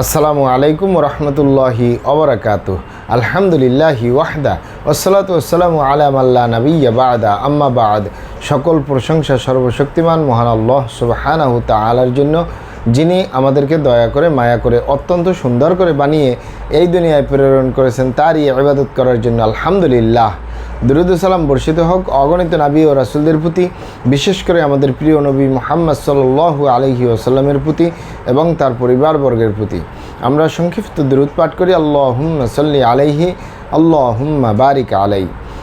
আসসালামু আলাইকুম রহমতুল্লাহি অবরাকাত আলহামদুলিল্লাহি ওয়াহদা ওসলাত ওসালামু আলাম আল্লাহ নবীয়া বাদা। আম্মা বাদ, সকল প্রশংসা সর্বশক্তিমান, মহান আল্লাহ সুবাহানাহু তালার জন্য। যিনি আমাদেরকে দয়া করে, মায়া করে, অত্যন্ত সুন্দর করে বানিয়ে এই দুনিয়ায় প্রেরণ করেছেন, তারই ইবাদত করার জন্য আলহামদুলিল্লাহ। দুরুদ সালাম বর্ষিত হোক, অগণিত নাবী ও রাসুলদের প্রতি, বিশেষ করে আমাদের প্রিয় নবী মোহাম্মদ সাল্লু আলহি আসাল্লামের প্রতি এবং তার পরিবারবর্গের প্রতি। আমরা সংক্ষিপ্ত দুরুদ পাঠ করি আল্লাহ হুম্মা সাল্লি আলাইহি আল্লাহ হুম্মা বারিক আলাই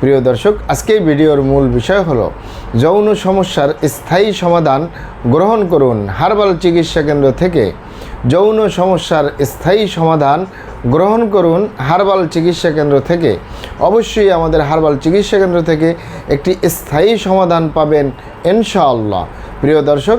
প্রিয় দর্শক, আজকে ভিডিওর মূল বিষয় হলো যৌন সমস্যার স্থায়ী সমাধান গ্রহণ করুন হার্বাল চিকিৎসা কেন্দ্র থেকে। যৌন সমস্যার স্থায়ী সমাধান গ্রহণ করুন হার্বাল চিকিৎসা কেন্দ্র থেকে। অবশ্যই আমাদের হার্বাল চিকিৎসা কেন্দ্র থেকে একটি স্থায়ী সমাধান পাবেন ইনশাআল্লাহ। প্রিয় দর্শক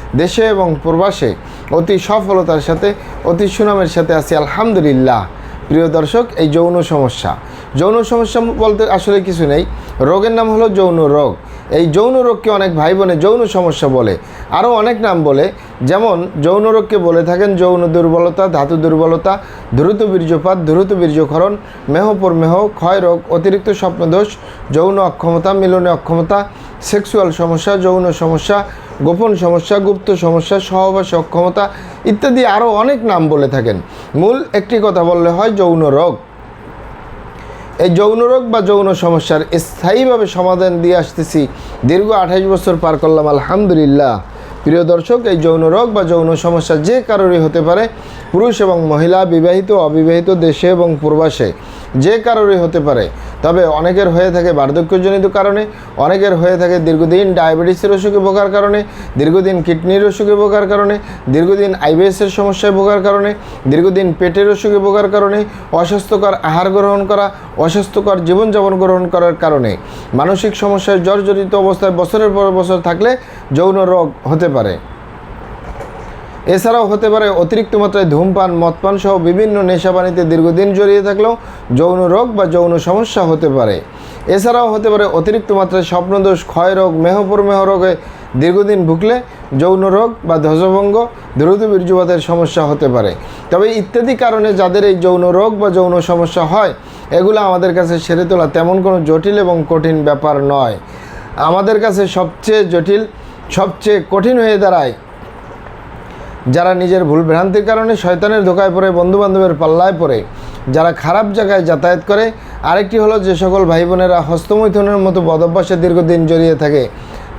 দেশে এবং প্রবাসে অতি সফলতার সাথে, অতি সুনামের সাথে আছি। আলহামদুলিল্লাহ। প্রিয় দর্শক, এই যৌন সমস্যা। যৌন সমস্যা বলতে আসলে কিছু নেই। রোগের নাম হলো যৌন রোগ। এই যৌন রোগকে অনেক ভাই বোনে যৌন সমস্যা বলে। আরও অনেক নাম বলে। যেমন, যৌন রোগকে বলে থাকেন যৌন দুর্বলতা, ধাতু দুর্বলতা, দ্রুত বীর্যপাত, দ্রুত বীর্যক্ষরণ মেহপর মেহ, ক্ষয় রোগ, অতিরিক্ত স্বপ্নদোষ, যৌন অক্ষমতা, মিলনে অক্ষমতা, সেক্সুয়াল সমস্যা, যৌন সমস্যা গোপন সমস্যা, গুপ্ত সমস্যা, সহবাসে অক্ষমতা ইত্যাদি আরও অনেক নাম বলে থাকেন। মূল একটি কথা বললে হয় যৌন রোগ। এই যৌন রোগ বা যৌন সমস্যার স্থায়ীভাবে সমাধান দিয়ে আসতেছি। দীর্ঘ আঠাইশ বছর পার করলাম, আলহামদুলিল্লাহ। প্রিয় দর্শক, এই যৌন রোগ বা যৌন সমস্যা যে কারোরই হতে পারে, পুরুষ এবং মহিলা, বিবাহিত, অবিবাহিত, দেশে এবং প্রবাসে। যে কারোরই হতে পারে। তবে অনেকের হয়ে থাকে বার্ধক্যজনিত কারণে, অনেকের হয়ে থাকে দীর্ঘদিন ডায়াবেটিসের অসুখে ভোগার কারণে, দীর্ঘদিন কিডনির অসুখে ভোগার কারণে, দীর্ঘদিন আইবিএসের সমস্যায় ভোগার কারণে, দীর্ঘদিন পেটের অসুখে ভোগার কারণে, অস্বাস্থ্যকর আহার গ্রহণ করা, অস্বাস্থ্যকর জীবনযাপন গ্রহণ করার কারণে। মানসিক সমস্যায় জর্জরিত অবস্থায় বছরের পর বছর থাকলে যৌন রোগ হতে পারে। এছাড়াও হতে পারে অতিরিক্ত মাত্রায় ধূমপান, মদপান সহ বিভিন্ন নেশাপানিতে দীর্ঘদিন জড়িয়ে থাকলেও যৌন রোগ বা যৌন সমস্যা হতে পারে। এছাড়াও হতে পারে অতিরিক্ত মাত্রায় স্বপ্নদোষ ক্ষয় রোগ মেহপরমেহ রোগে দীর্ঘদিন ভুগলে যৌন রোগ বা ধ্বজভঙ্গ, দ্রুত বীর্যপাতের সমস্যা হতে পারে। তবে ইত্যাদি কারণে যাদের এই যৌন রোগ বা যৌন সমস্যা হয়, এগুলো আমাদের কাছে সেরে তোলা তেমন কোনো জটিল এবং কঠিন ব্যাপার নয়। আমাদের কাছে সবচেয়ে জটিল, সবচেয়ে কঠিন হয়ে দাঁড়ায় যারা নিজের ভুল ভ্রান্তির কারণে শয়তানের ধোকায় পড়ে, বন্ধুবান্ধবের পাল্লায় পড়ে, যারা খারাপ জায়গায় যাতায়াত করে, আরেকটি হলো যে সকল ভাই বোনেরা হস্তমৈথুনের মতো বদভ্যাসে দীর্ঘদিন জড়িয়ে থাকে।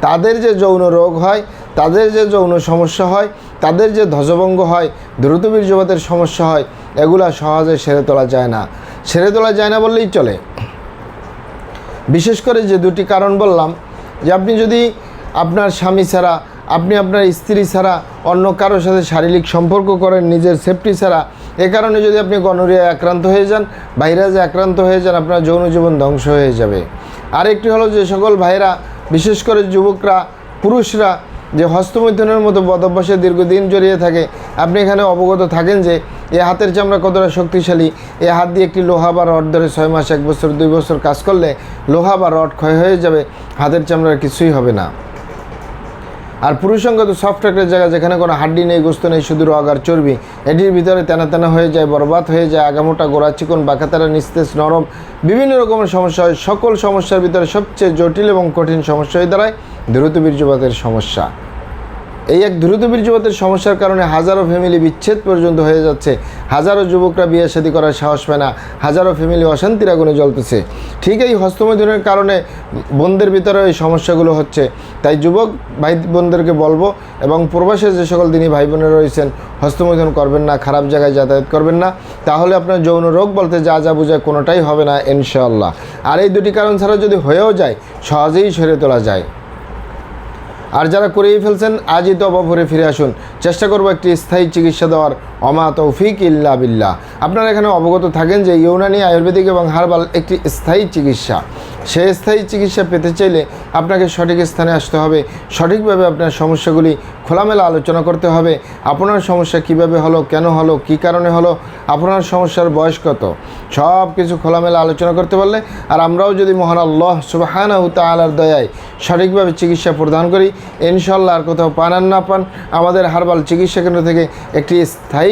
তাদের যে যৌন রোগ হয়, তাদের যে যৌন সমস্যা হয়, তাদের যে ধ্বজভঙ্গ হয়, দ্রুত বীর্যপাতের সমস্যা হয়, এগুলা সহজে সেরে তোলা যায় না। সেরে তোলা যায় না বললেই চলে। বিশেষ করে যে দুটি কারণ বললাম, যে আপনি যদি আপনার স্বামী ছাড়া আপনি আপনার স্ত্রী ছাড়া অন্য কারোর সাথে শারীরিক সম্পর্ক করেন, নিজের সেফটি ছাড়া, এ কারণে যদি আপনি গনোরিয়া আক্রান্ত হয়ে যান ভাইরাসে আক্রান্ত হয়ে যান, আপনার যৌন জীবন ধ্বংস হয়ে যাবে। আরেকটি হলো যে সকল ভাইরা, বিশেষ করে যুবকরা, পুরুষরা, যে হস্তমৈথুনের মতো বদভ্যাসে দীর্ঘদিন জড়িয়ে থাকে, আপনি এখানে অবগত থাকেন যে এ হাতের চামড়া কতটা শক্তিশালী, এ হাত দিয়ে একটি লোহা বা রড ধরে ছয় মাস, এক বছর, দুই বছর কাজ করলে লোহা বা রড ক্ষয় হয়ে যাবে, হাতের চামড়ার কিছুই হবে না। আর পুরুষঙ্গত সফট একটা জায়গা যেখানে কোনো হাড্ডি নেই, গোস্ত নেই, শুধু রগ আর চর্বি, এটির ভিতরে তেনা তেনা হয়ে যায়, বরবাদ হয়ে যায়, আগামোটা গোড়া চিকন, বাঁকাতারা, নিস্তেজ, নরম, বিভিন্ন রকমের সমস্যা হয়। সকল সমস্যার ভিতরে সবচেয়ে জটিল এবং কঠিন সমস্যা হয়ে দাঁড়ায় দ্রুত বীর্যপাতের সমস্যা। এই এক দ্রুত বীর্যপাতের সমস্যার কারণে হাজারো ফ্যামিলি বিচ্ছেদ পর্যন্ত হয়ে যাচ্ছে। হাজারো যুবকরা বিয়ে শাদী করার সাহস পায় না। হাজারো ফ্যামিলি অশান্তির আগুনে জ্বলতেছে। ঠিক এই হস্তমৈথুনের কারণে বোনদের ভিতরে এই সমস্যাগুলো হচ্ছে। তাই যুবক ভাই বোনদেরকে বলব এবং প্রবাসে যে সকল দিনই ভাই বোনেরা রয়েছেন, হস্তমৈথুন করবেন না, খারাপ জায়গায় যাতায়াত করবেন না। তাহলে আপনার যৌন রোগ বলতে যা যা বোঝায় কোনোটাই হবে না ইনশাআল্লাহ। আর এই দুটি কারণ ছাড়া যদি হয়েও যায়, সহজেই সরে তোলা যায়। আর যারা করেই ফেলছেন, আজই তো অবাভরে ফিরে আসুন। চেষ্টা করব একটি স্থায়ী চিকিৎসা দেওয়ার। অমা তৌফিক ইল্লা বিল্লাহ। আপনারা এখানে অবগত থাকেন যে ইউনানি আয়ুর্বেদিক এবং হারবাল একটি স্থায়ী চিকিৎসা। সেই স্থায়ী চিকিৎসা পেতে চাইলে আপনাকে সঠিক স্থানে আসতে হবে। সঠিকভাবে আপনার সমস্যাগুলি খোলামেলা আলোচনা করতে হবে। আপনার সমস্যা কীভাবে হলো, কেন হলো, কি কারণে হলো, আপনার সমস্যার বয়স কত? সব কিছু খোলামেলা আলোচনা করতে পারলে আর আমরাও যদি মহান আল্লাহ সুবাহানাহু তালার দয়ায় সঠিকভাবে চিকিৎসা প্রদান করি ইনশাল্লাহ আর কোথাও পান আর না পান, আমাদের হারবাল চিকিৎসা কেন্দ্র থেকে একটি স্থায়ী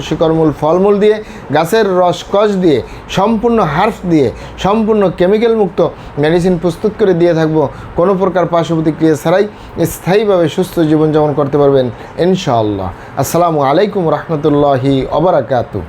শিকড়মূল ফলমূল দিয়ে, গাছের রস দিয়ে, সম্পূর্ণ হার্ফ দিয়ে, সম্পূর্ণ কেমিক্যাল মুক্ত মেডিসিন প্রস্তুত করে দিয়ে থাকব। কোনো প্রকার পার্শ্ব ছাড়াই স্থায়ীভাবে সুস্থ জীবনযাপন করতে পারবেন, ইনশাআল্লাহ। আসসালামু আলাইকুম রহমতুল্লাহি অবরাকাতু